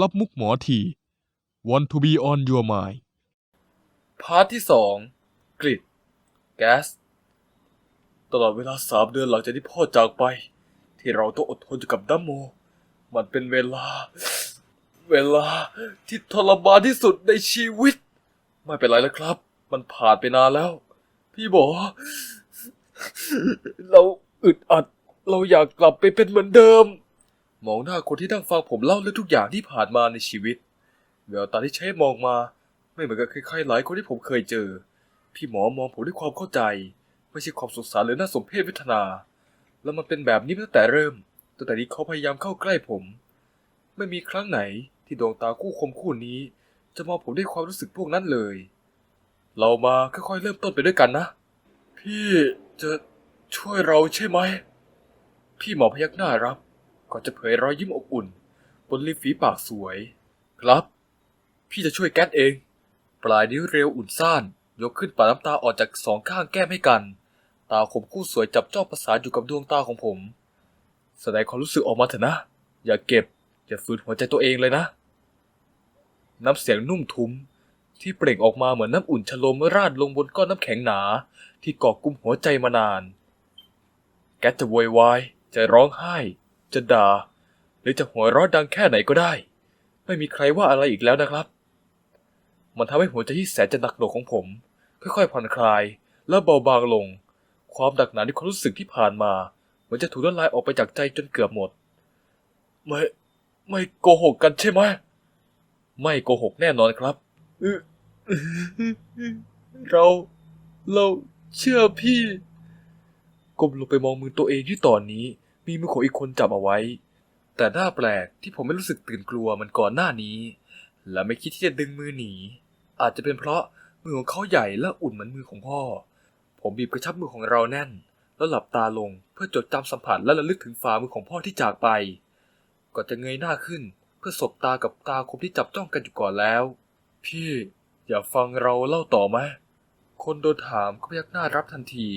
รับมุกหมอที Want to be on your mind พาร์ทที่สองกริดแก๊สตลอดเวลาสามเดือนหลังจากที่พ่อจากไป ที่เราต้องอดทนอยู่กับดัมโม มันเป็นเวลา เวลาที่ทรมานที่สุดในชีวิต ไม่เป็นไรแล้วครับ มันผ่านไปนานแล้ว พี่บอกเราอึดอัด เราอยากกลับไปเป็นเหมือนเดิม มองหน้าคนที่นั่งฟังผมเล่าเรื่องทุกอย่างที่ผ่านมาในชีวิต แววตาที่ใช้มองมา ไม่เหมือนกับใครๆหลายคนที่ผมเคยเจอ พี่หมอมองผมด้วยความเข้าใจ ไม่ใช่ความสงสารหรือน่าสมเพชเวทนา แล้วมันเป็นแบบนี้ตั้งแต่เริ่ม ตั้งแต่ที่เขาพยายามเข้าใกล้ผม ไม่มีครั้งไหนที่ดวงตาคู่คมคู่นี้ จะมองผมด้วยความรู้สึกพวกนั้นเลย เรามาค่อยๆเริ่มต้นไปด้วยกันนะ พี่จะช่วยเราใช่ไหม พี่หมอพยักหน้ารับ ก่อนจะเผยรอยยิ้มอบอุ่น บนริมฝีปากสวย ครับ พี่จะช่วยแก๊สเอง ปลายนิ้วเร็วอุ่นซ่าน ยกขึ้นปาดน้ำตาออกจากสองข้างแก้มให้กัน ตาคมคู่สวยจับจ้องประสานอยู่กับดวงตาของผม แสดงความรู้สึกออกมาเถอะนะ อย่าเก็บ อย่าฝืนหัวใจตัวเองเลยนะ น้ำเสียงนุ่มทุ้มที่เปล่งออกมาเหมือนน้ำอุ่นชโลมราดลงบนก้อนน้ำแข็งหนา ที่เกาะกุมหัวใจมานาน แก๊สจะโวยวายจะร้องไห้ จะด่า หรือจะหัวเราะดังแค่ไหนก็ได้ ไม่มีใครว่าอะไรอีกแล้วนะครับ มันทำให้หัวใจที่แสนจะหนักหน่วงของผม ค่อยๆผ่อนคลาย และเบาบางลง ความดักหนาในความรู้สึกที่ผ่านมาเหมือนจะถูกละลายออกไปจากใจจนเกือบหมด ไม่ไม่โกหกกันใช่ไหมไม่โกหกแน่นอนครับเราเราเชื่อพี่ก้มลงไปมองมือตัวเองที่ตอนนี้ มีมือของอีกคนจับเอาไว้ แต่น่าแปลกที่ผมไม่รู้สึกตื่นกลัวมันก่อนหน้านี้ และไม่คิดที่จะดึงมือหนี อาจจะเป็นเพราะมือของเขาใหญ่และอุ่นเหมือนมือของพ่อ ผมบีบกระชับมือของเราแน่น แล้วหลับตาลงเพื่อจดจำสัมผัสและระลึกถึงฝ่ามือของพ่อที่จากไปก่อนจะเงยหน้าขึ้น เพื่อสบตากับตาคมที่จับจ้องกันอยู่ก่อนแล้ว พี่อย่าฟังเราเล่าต่อไหมคนโดนถามก็พยักหน้ารับทันที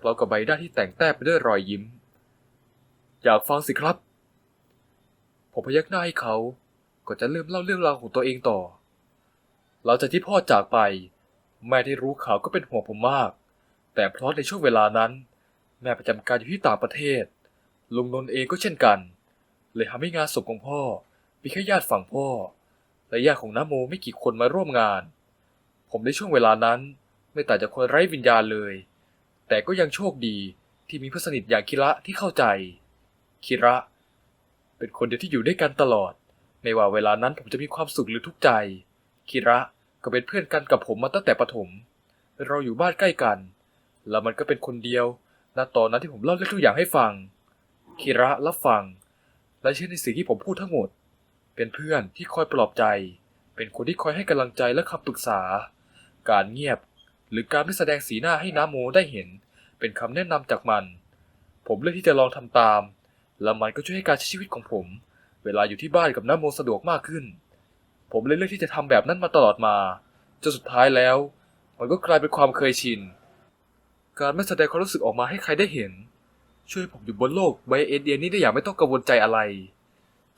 พร้อมกับใบหน้าที่แต่งแต้มไปด้วยรอยยิ้ม อยากฟังสิครับ ผมพยักหน้าให้เขาก็จะเริ่มเล่าเรื่องราวของตัวเองต่อ หลังจากที่พ่อจากไป แม่ที่รู้ข่าวก็เป็นห่วงผมมาก แต่เพราะในช่วงเวลานั้น แม่ประจำการอยู่ที่ต่างประเทศ ลุงนนท์เองก็เช่นกัน เลยทำให้งานศพของพ่อมีแค่ญาติฝั่งพ่อ และญาติของน้าโมไม่กี่คนมาร่วมงาน ผมในช่วงเวลานั้นไม่ต่างจากคนไร้วิญญาณเลย แต่ก็ยังโชคดีที่มีเพื่อนสนิทอย่างคิระที่เข้าใจ คิระ เป็นคนเดียวที่อยู่ด้วยกันตลอด ไม่ว่าเวลานั้นผมจะมีความสุขหรือทุกข์ใจ คิระก็เป็นเพื่อนกันกับผมมาตั้งแต่ประถม เราอยู่บ้านใกล้กัน แล้วมันก็เป็นคนเดียวณตอนนั้นที่ผมเล่าเรื่องทุกอย่างให้ฟัง คิระรับฟัง และเชื่อในสิ่งที่ผมพูดทั้งหมด เป็นเพื่อนที่คอยปลอบใจ เป็นคนที่คอยให้กำลังใจและคำปรึกษา การเงียบ หรือการไม่แสดงสีหน้าให้น้าโมได้เห็น เป็นคำแนะนำจากมัน ผมเลือกที่จะลองทำตาม และมันก็ช่วยให้การใช้ชีวิตของผม เวลาอยู่ที่บ้านกับน้าโมสะดวกมากขึ้น ผมเลยเลือกที่จะทำแบบนั้นมาตลอดมาจนสุดท้ายแล้ว มันก็กลายเป็นความเคยชิน การไม่แสดงความรู้สึกออกมาให้ใครได้เห็น ช่วยให้ผมอยู่บนโลกใบเอเดียนี้ได้อย่างไม่ต้องกังวลใจอะไร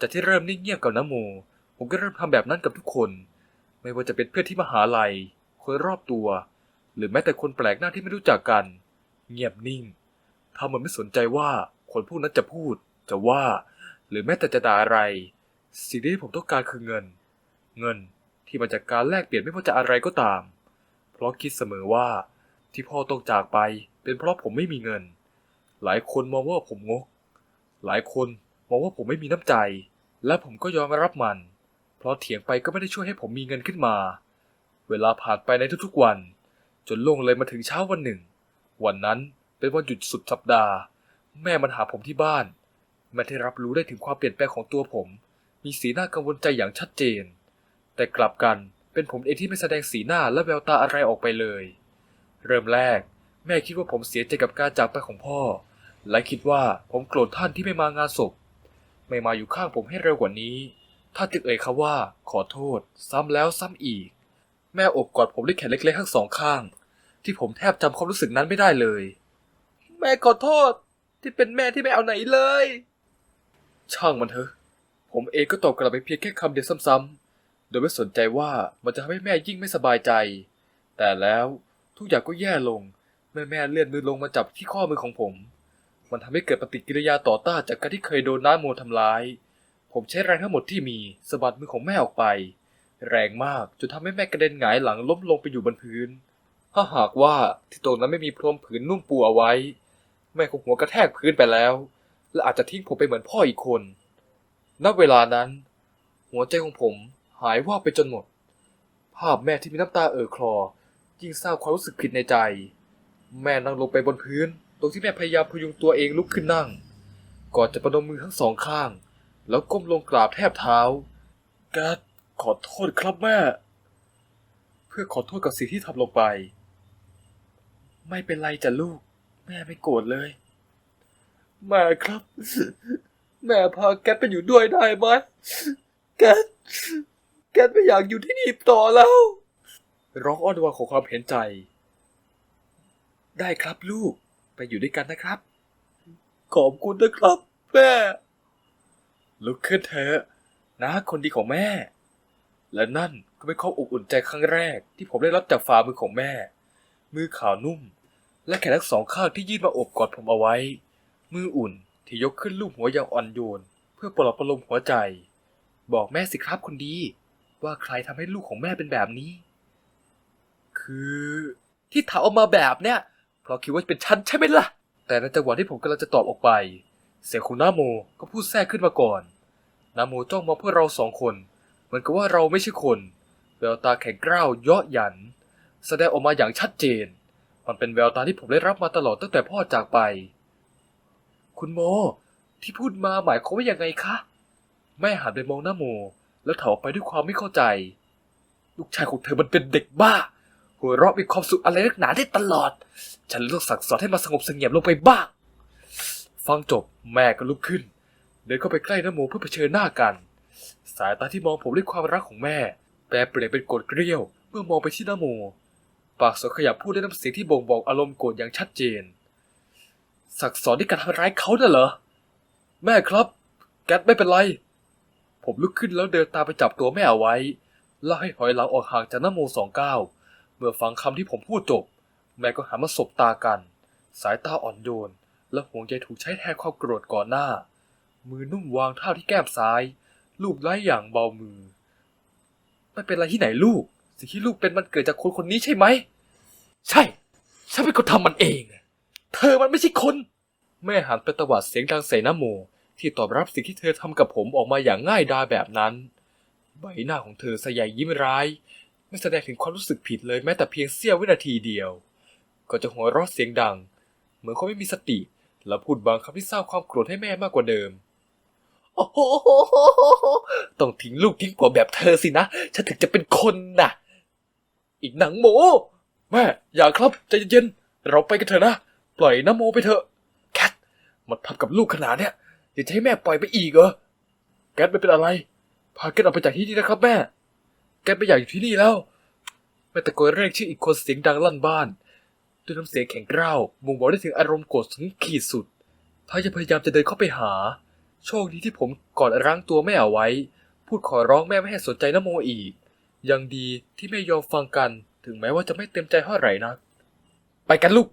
จากที่เริ่มนิ่งเงียบกับน้าโม ผมก็เริ่มทำแบบนั้นกับทุกคน ไม่ว่าจะเป็นเพื่อนที่มหาลัย คนรอบตัว หรือแม้แต่คนแปลกหน้าที่ไม่รู้จักกัน เงียบนิ่งทำเหมือนไม่สนใจว่าคนพวกนั้นจะพูด จะว่า หรือแม้แต่จะด่าอะไร สิ่งที่ผมต้องการคือเงิน เงินที่มาจากการแลกเปลี่ยนไม่ว่าจะอะไรก็ตาม เพราะคิดเสมอว่าที่พ่อต้องจากไป เป็นเพราะผมไม่มีเงิน หลายคนมองว่าผมงก หลายคนมองว่าผมไม่มีน้ำใจ และผมก็ยอมรับมัน เพราะเถียงไปก็ไม่ได้ช่วยให้ผมมีเงินขึ้นมา เวลาผ่านไปในทุกๆวัน จนล่วงเลยมาถึงเช้าวันหนึ่ง วันนั้นเป็นวันหยุดสุดสัปดาห์ แม่มาหาผมที่บ้าน แม่ได้รับรู้ได้ถึงความเปลี่ยนแปลงของตัวผม มีสีหน้ากังวลใจอย่างชัดเจน แต่กลับกันเป็นผมเองที่ไม่แสดงสีหน้าและแววตาอะไรออกไปเลย เริ่มแรก แม่คิดว่าผมเสียใจกับการจากไปของพ่อ และคิดว่าผมโกรธท่านที่ไม่มางานศพ ไม่มาอยู่ข้างผมให้เร็วกว่านี้ ท่านจึงเอ่ยคำว่า ขอโทษ ซ้ำแล้วซ้ำอีก แม่อบกอดผมด้วยแขนเล็กๆทั้งสองข้าง ที่ผมแทบจำความรู้สึกนั้นไม่ได้เลย แม่ขอโทษ ที่เป็นแม่ที่ไม่เอาไหนเลย ช่างมันเถอะ ผมเองก็ตอบกลับไปเพียงแค่คำเดียวซ้ำๆ โดยไม่สนใจว่ามันจะทำให้แม่ยิ่งไม่สบายใจ แต่แล้วทุกอย่างก็แย่ลงเมื่อแม่เลื่อนมือลงมาจับที่ข้อมือของผม มันทำให้เกิดปฏิกิริยาต่อต้านจากการที่เคยโดนน้าโมทำร้าย ผมใช้แรงทั้งหมดที่มีสะบัดมือของแม่ออกไป แรงมากจนทำให้แม่กระเด็นหงายหลังล้มลงไปอยู่บนพื้น ถ้าหากว่าที่ตรงนั้นไม่มีพรมผืนนุ่มปูเอาไว้ แม่คงหัวกระแทกพื้นไปแล้ว และอาจจะทิ้งผมไปเหมือนพ่ออีกคน ณ เวลานั้น หัวใจของผมหายว่าไปจนหมด ภาพแม่ที่มีน้ำตาเอ่อคลอ ยิ่งสร้างความรู้สึกผิดในใจ แม่นั่งลงไปบนพื้น ตรงที่แม่พยายามพยุงตัวเองลุกขึ้นนั่ง ก่อนจะประนมมือทั้งสองข้าง แล้วก้มลงกราบแทบเท้ากัดขอโทษครับแม่ เพื่อขอโทษกับสิ่งที่ทำลงไป ไม่เป็นไรจ้ะลูก แม่ไม่โกรธเลย แม่ครับ แม่พาแกตไปอยู่ด้วยได้ไหมแกตแกตไม่อยากอยู่ที่นี่ต่อแล้ว ร้องอ้อนวอนขอความเห็นใจ ได้ครับลูกไปอยู่ด้วยกันนะครับ ขอบคุณนะครับแม่ลุกขึ้นเถอะนะคนดีของแม่ และนั่นก็เป็นความอบอุ่นใจครั้งแรก ที่ผมได้รับจากฝ่ามือของแม่ มือขาวนุ่ม และแขนทั้งสองข้างที่ยื่นมาโอบกอดผมเอาไว้ มืออุ่นที่ยกขึ้นลูบหัวอย่างอ่อนโยน เพื่อปลอบประโลมหัวใจ บอกแม่สิครับคนดี ว่าใครทำให้ลูกของแม่เป็นแบบนี้ คือที่ถามออกมาแบบเนี้ยเพราะคิดว่าเป็นฉันใช่ไหมล่ะ แต่ในจังหวะที่ผมกำลังจะตอบออกไป เสียงของนาโมก็พูดแทรกขึ้นมาก่อนนาโมจ้องมองเพื่อเราสองคนเหมือนกับว่าเราไม่ใช่คนแววตาแข็งกร้าวเยาะหยัน แสดงออกมาอย่างชัดเจน มันเป็นแววตาที่ผมได้รับมาตลอดตั้งแต่พ่อจากไป คุณโม ที่พูดมาหมายความว่ายังไงคะ แม่หันไปมองหน้าโม แล้วถามออกไปด้วยความไม่เข้าใจ ลูกชายของเธอมันเป็นเด็กบ้า หัวเราะมีความสุขอะไรนักหนาได้ตลอด ฉันเลือกสั่งสอนให้มาสงบเสงี่ยมลงไปบ้าง ฟังจบแม่ก็ลุกขึ้น เดินเข้าไปใกล้น้าโมเพื่อเผชิญหน้ากัน สายตาที่มองผมด้วยความรักของแม่ แปรเปลี่ยนเป็นโกรธเกรี้ยว เมื่อมองไปที่น้าโม ปากสดขยับพูดด้วยน้ำเสียงที่บ่งบอกอารมณ์โกรธอย่างชัดเจน สั่งสอนด้วยการทำร้ายเขาน่ะเหรอ แม่ครับ แกตไม่เป็นไร ผมลุกขึ้นแล้วเดินตามไปจับตัวแม่เอาไว้แล่าให้ถอยหลังออกห่างจากน้าโมสองเก้าเมื่อฟังคำที่ผมพูดจบ แม่ก็หันมาสบตากัน สายตาอ่อนโยน และห่วงใยถูกใช้แทนความโกรธก่อนหน้า มือนุ่มวางเท้าที่แก้มซ้ายลูบไล้อย่างเบามือ ไม่เป็นไรที่ไหนลูก สิ่งที่ลูกเป็นมันเกิดจากคนคนนี้ใช่ไหม ใช่ ฉันเป็นคนทำมันเอง เธอมันไม่ใช่คน แม่หันไปตวาดเสียงดังใส่น้าโมที่ตอบรับสิ่งที่เธอทำกับผมออกมาอย่างง่ายดายแบบนั้น ใบหน้าของเธอสยายยิ้มร้าย ไม่แสดงถึงความรู้สึกผิดเลยแม้แต่เพียงเสี้ยววินาทีเดียว ก็จะหัวเราะเสียงดัง เหมือนคนไม่มีสติ และพูดบางคำที่สร้างความโกรธให้แม่มากกว่าเดิมโอ้โหต้องทิ้งลูกทิ้งผัวแบบเธอสินะ ฉันถึงจะเป็นคนน่ะ อีกหนังหมู แม่ อย่าครับใจเย็นๆเราไปกันเถอะนะ ล่อยน้ำโมไปเถอะ แคทมันทำกับลูกขนาดเนี้ยอยากจะให้แม่ปล่อยไปอีกเหรอแกทไม่เป็นอะไร พาแกทออกไปจากที่นี่นะครับแม่แกทไม่อยากอยู่ที่นี่แล้วแม่ตะโกนเรียกชื่ออีกคนเสียงดังลั่นบ้าน ด้วยน้ำเสียงแข็งกร้าวบ่งบอกได้ถึงอารมณ์โกรธถึงขีดสุดพายพยายามจะเดินเข้าไปหา โชคดีที่ผมกอดรั้งตัวแม่เอาไว้ พูดขอร้องแม่ไม่ให้สนใจน้ำโมอีก ยังดีที่แม่ยอมฟังกัน ถึงแม้ว่าจะไม่เต็มใจเท่าไหร่นักไปกันลูก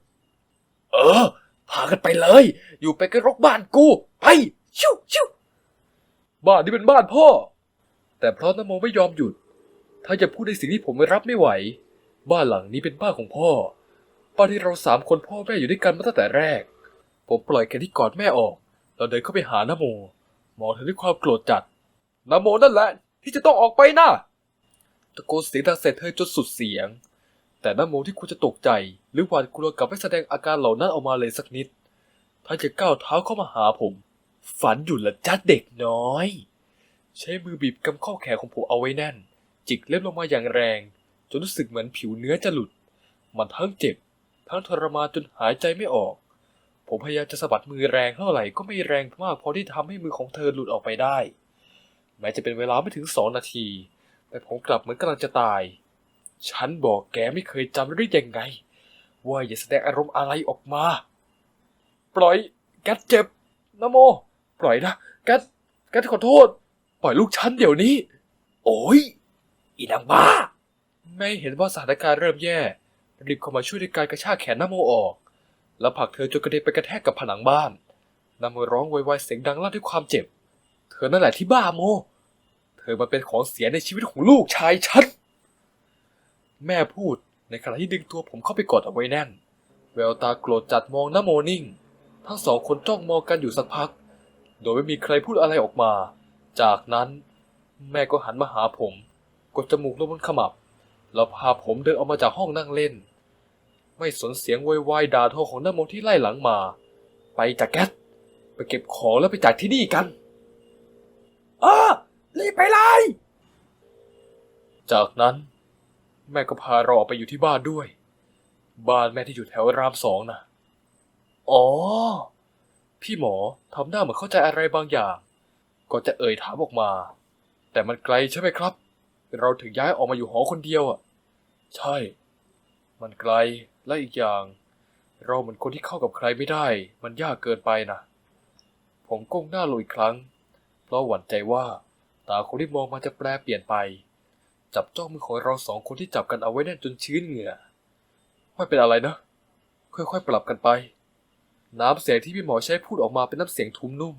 เออ พากันไปเลย อยู่ไปกันรกบ้านกู ไป ชิวชิวบ้านนี้เป็นบ้านพ่อ แต่เพราะนโมไม่ยอมหยุด ถ้าจะพูดในสิ่งที่ผมรับไม่ไหว บ้านหลังนี้เป็นบ้านของพ่อ บ้านที่เราสามคนพ่อแม่อยู่ด้วยกันมาตั้งแต่แรก ผมปล่อยแกที่กอดแม่ออกแล้วเดินเข้าไปหานโม มองเธอด้วยความโกรธจัดนโมนั่นแหละที่จะต้องออกไปนะตะโกนเสียงดังใส่เธอจนสุดเสียง แต่นโมที่ควรจะตกใจ หรือหวาดกลัวกลับไม่แสดงอาการเหล่านั้นออกมาเลยสักนิดถ้าจะก้าวเท้าเข้ามาหาผม ฝันอยู่ละจ้าเด็กน้อย ใช้มือบีบกำข้อแขนของผมเอาไว้แน่น จิกเล็บลงมาอย่างแรง จนรู้สึกเหมือนผิวเนื้อจะหลุด มันทั้งเจ็บ ทั้งทรมานจนหายใจไม่ออก ผมพยายามจะสะบัดมือแรงเท่าไหร่ก็ไม่แรงมากพอที่ทำให้มือของเธอหลุดออกไปได้ แม้จะเป็นเวลาไม่ถึงสองนาที แต่ผมกลับเหมือนกำลังจะตาย ฉันบอกแกไม่เคยจำหรือยังไง ว่าอย่าแสดงอารมณ์อะไรออกมา ปล่อยแกตเจ็บนะโม ปล่อยนะแกตแกตขอโทษ ปล่อยลูกฉันเดี๋ยวนี้ โอ้ยอีนางบ้าแม่เห็นว่าสถานการณ์เริ่มแย่รีบเข้ามาช่วยด้วยการกระชากแขนนโมออก แล้วผลักเธอจนกระเด็นไปกระแทกกับผนังบ้านนโมร้องไวๆเสียงดังลั่นด้วยความเจ็บ เธอนั่นแหละที่บ้าโม เธอมาเป็นของเสียในชีวิตของลูกชายฉัน แม่พูดในขณะที่ดึงตัวผมเข้าไปกอดเอาไว้แน่น แววตาโกรธจัดมองนโมนิ่ง ทั้งสองคนจ้องมองกันอยู่สักพัก โดยไม่มีใครพูดอะไรออกมา จากนั้น แม่ก็หันมาหาผม กดจมูกลงบนขมับ แล้วพาผมเดินออกมาจากห้องนั่งเล่น ไม่สนเสียงโวยวายด่าทอของนโมที่ไล่หลังมา ไปจากแก๊สไปเก็บของแล้วไปจากที่นี่กันอ้ารีบไปเลย จากนั้น แม่ก็พาเราออกไปอยู่ที่บ้านด้วย บ้านแม่ที่อยู่แถวรามสองนะอ๋อ พี่หมอทำหน้าเหมือนเข้าใจอะไรบางอย่าง ก็จะเอ่ยถามออกมา แต่มันไกลใช่ไหมครับ เราถึงย้ายออกมาอยู่หอคนเดียวอะ ใช่ มันไกลและอีกอย่าง เราเหมือนคนที่เข้ากับใครไม่ได้ มันยากเกินไปนะผมก้มหน้าลงอีกครั้ง เพราะหวั่นใจว่า ตาคนที่มองมาจะแปลเปลี่ยนไป จับจ้องมือของเราสองคนที่จับกันเอาไว้แน่นจนชื้นเหงื่อ ไม่เป็นอะไรนะ ค่อยๆ ปรับกันไป น้ำเสียงที่พี่หมอใช้พูดออกมาเป็นน้ำเสียงทุ้มนุ่ม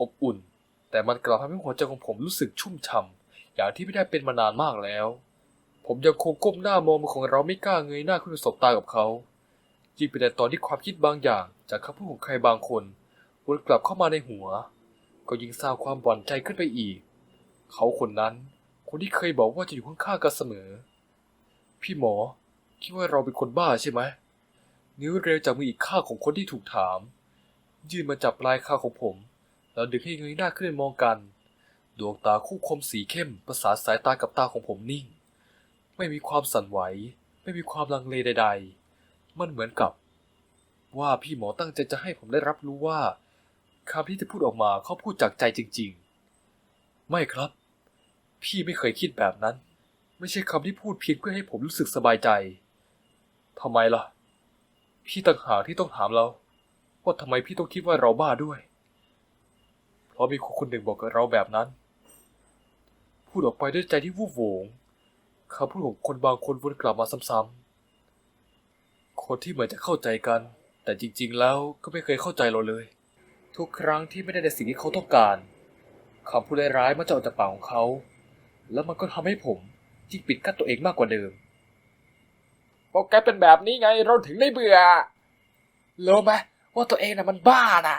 อบอุ่น แต่มันกลับทำให้หัวใจของผมรู้สึกชุ่มฉ่ำอย่างที่ไม่ได้เป็นมานานมากแล้ว ผมยังคงก้มหน้ามองมือของเราไม่กล้าเงยหน้าขึ้นไปสบตากับเขายิ่งเป็นแต่ตอนที่ความคิดบางอย่าง จากคำพูดของใครบางคนวนกลับเข้ามาในหัว ก็ยิ่งสร้างความบ่อนใจขึ้นไปอีก เขาคนนั้น คนที่เคยบอกว่าจะอยู่ข้างๆกันเสมอ พี่หมอ คิดว่าเราเป็นคนบ้าใช่ไหมนิ้วเร็วจากมืออีกข้างของคนที่ถูกถาม ยื่นมาจับปลายคางของผม แล้วดึงให้เงยหน้าขึ้นมองกัน ดวงตาคู่คมสีเข้มประสานสายตากับตาของผมนิ่ง ไม่มีความสั่นไหว ไม่มีความลังเลใด ๆ มันเหมือนกับ ว่าพี่หมอตั้งใจจะให้ผมได้รับรู้ว่าคำที่จะพูดออกมาเขาพูดจากใจจริง ๆ ไม่ครับ พี่ไม่เคยคิดแบบนั้น ไม่ใช่คำที่พูดเพียงเพื่อให้ผมรู้สึกสบายใจทำไมล่ะ พี่ต่างหากที่ต้องถามเราว่าทำไมพี่ต้องคิดว่าเราบ้าด้วย เพราะมีคนคนหนึ่งบอกกับเราแบบนั้น พูดออกไปด้วยใจที่วูบโวงคำพูดของคนบางคนวนกลับมาซ้ำๆ คนที่เหมือนจะเข้าใจกัน แต่จริงๆ แล้วก็ไม่เคยเข้าใจเราเลย ทุกครั้งที่ไม่ได้ในสิ่งที่เขาต้องการคำพูดร้ายๆมันจะออกจากปากของเขา แล้วมันก็ทำให้ผมยิ่งปิดกั้นตัวเองมากกว่าเดิมพอแกเป็นแบบนี้ไงเราถึงได้เบื่อรู้ไหมว่าตัวเองน่ะมันบ้าน่ะ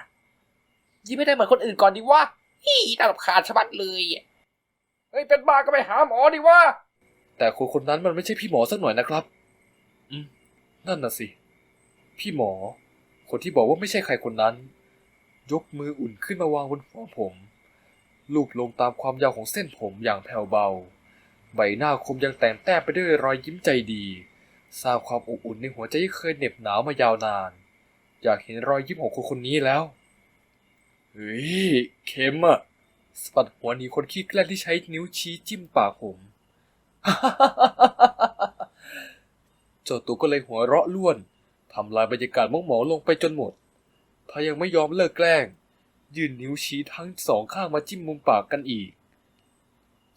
ยิ้มไม่ได้เหมือนคนอื่นก่อนดีวะฮีน่ารำคาญชะมัดเลยเฮ้ยเป็นบ้าก็ไปหาหมอดิวะแต่คนคนนั้นมันไม่ใช่พี่หมอสักหน่อยนะครับ อืมนั่นน่ะสิ พี่หมอ คนที่บอกว่าไม่ใช่ใครคนนั้น ยกมืออุ่นขึ้นมาวางบนหัวผม ลูบลงตามความยาวของเส้นผมอย่างแผ่วเบา ใบหน้าคมยังแต่งแต้มไปด้วยรอยยิ้มใจดีสร้างความอบอุ่นในหัวใจที่เคยเหน็บหนาวมายาวนาน อยากเห็นรอยยิ้มของคนคนนี้แล้ว เฮ้ยเข็มอะสะบัดหัวหนีคนขี้แกล้งที่ใช้นิ้วชี้จิ้มปากผมเจ้าตัวก็เลยหัวเราะล้วนทำลายบรรยากาศมองหมองลงไปจนหมด ถ้ายังไม่ยอมเลิกแกล้ง ยื่นนิ้วชี้ทั้งสองข้างมาจิ้มมุมปากกันอีก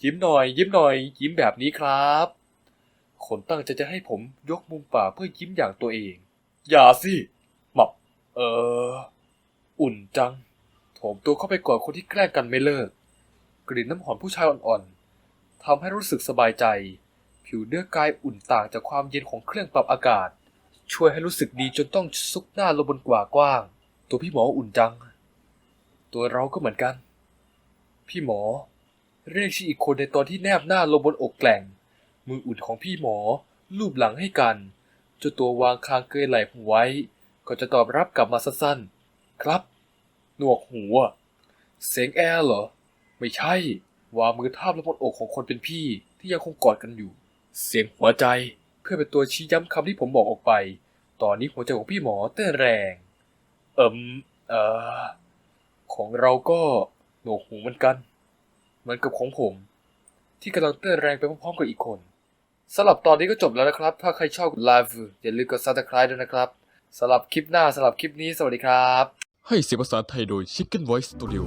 ยิ้มหน่อย ยิ้มหน่อย ยิ้มแบบนี้ครับคนตั้งใจจะให้ผมยกมุมปากเพื่อยิ้มอย่างตัวเอง อย่าสิหมับ เออ อุ่นจังโถมตัวเข้าไปกอดคนที่แกล้งกันไม่เลิก กลิ่นน้ำหอมผู้ชายอ่อนๆทำให้รู้สึกสบายใจ ผิวเนื้อกายอุ่นต่างจากความเย็นของเครื่องปรับอากาศ ช่วยให้รู้สึกดีจนต้องซุกหน้าลงบนกว่ากว้าง ตัวพี่หมออุ่นจัง ตัวเราก็เหมือนกัน พี่หมอ เรียกชื่ออีกคนในตอนที่แนบหน้าลงบนอกแกล่ง มืออุ่นของพี่หมอลูบหลังให้กันจนตัววางคางเกยไหล่ผมไว้ ก็จะตอบรับกลับมาสั้นๆ ครับ หนวกหูอะเสียงแอร์เหรอ ไม่ใช่ วางมือทาบลงบนอกของคนเป็นพี่ที่ยังคงกอดกันอยู่ เสียงหัวใจเพื่อเป็นตัวชี้ย้ำคำที่ผมบอกออกไป ตอนนี้หัวใจของพี่หมอเต้นแรง เอิมเออ ของเราก็หนวกหูเหมือนกัน เหมือนกับของผม ที่กำลังเต้นแรงไปพร้อมๆกับอีกคนสำหรับตอนนี้ก็จบแล้วนะครับ ถ้าใครชอบไลฟ์อย่าลืมกดซับสไคร b e ด้วยนะครับสำหรับคลิปหน้าสำหรับคลิปนี้สวัสดีครับ ให้เสียงภาษาไทยโดย Chicken Voice Studio